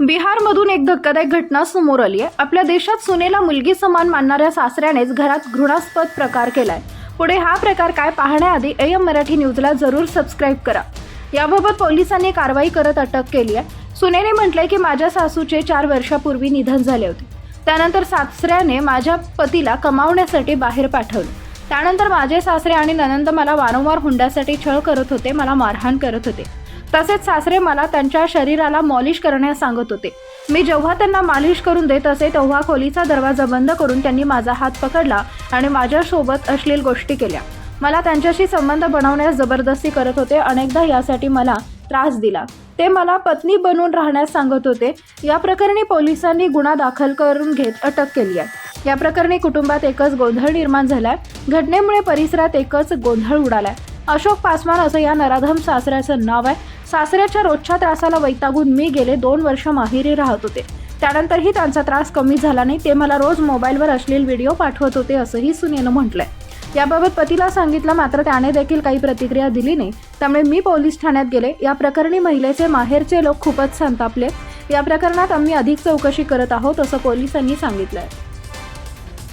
बिहारमधून एक धक्कादायक घटना समोर आली आहे. आपल्या देशात सुनेला मुलगी समान मानणाऱ्या सासऱ्यानेच घरात घृणास्पद प्रकार केलाय. पुढे हा प्रकार काय पाहण्याआधी एम मराठी न्यूजला जरूर सबस्क्राईब करा. याबाबत पोलिसांनी कारवाई करत अटक केली आहे. सुनेने म्हटलंय की माझ्या सासूचे चार वर्षापूर्वी निधन झाले होते. त्यानंतर सासऱ्याने माझ्या पतीला कमावण्यासाठी बाहेर पाठवलं. त्यानंतर माझे सासरे आणि ननंद मला वारंवार हुंड्यासाठी छळ करत होते मला मारहाण करत होते. तसेच सासरे मला त्यांच्या शरीराला मॉलिश करण्यास सांगत होते. मी जेव्हा त्यांना मालिश करून देत असे तेव्हा खोलीचा दरवाजा बंद करून त्यांनी माझा हात पकडला आणि माझ्यासोबत अश्लील गोष्टी केल्या. मला त्यांच्याशी संबंध बनवण्यास जबरदस्ती करत होते. अनेकदा यासाठी मला त्रास दिला. ते मला पत्नी बनवून राहण्यास सांगत होते. या प्रकरणी पोलिसांनी गुन्हा दाखल करून घेत अटक केली आहे. या प्रकरणी कुटुंबात एकच गोंधळ निर्माण झालाय. घटनेमुळे परिसरात एकच गोंधळ उडालाय. अशोक पासवान असं या नराधम सासऱ्याचं नाव आहे. सासऱ्याच्या रोजच्या त्रासाला वैतागून मी गेले दोन वर्ष माहेरी राहत होते. त्यानंतरही त्यांचा त्रास कमी झाला नाही ते मला रोज मोबाईलवर असलेले व्हिडिओ पाठवत होते असंही सुनेनं म्हटलंय. याबाबत पतीला सांगितलं मात्र त्याने देखील काही प्रतिक्रिया दिली नाही. त्यामुळे मी पोलीस ठाण्यात गेले. या प्रकरणी महिलेचे माहेरचे लोक खूपच संतापले. या प्रकरणात आम्ही अधिक चौकशी करत आहोत असं पोलिसांनी सांगितलं आहे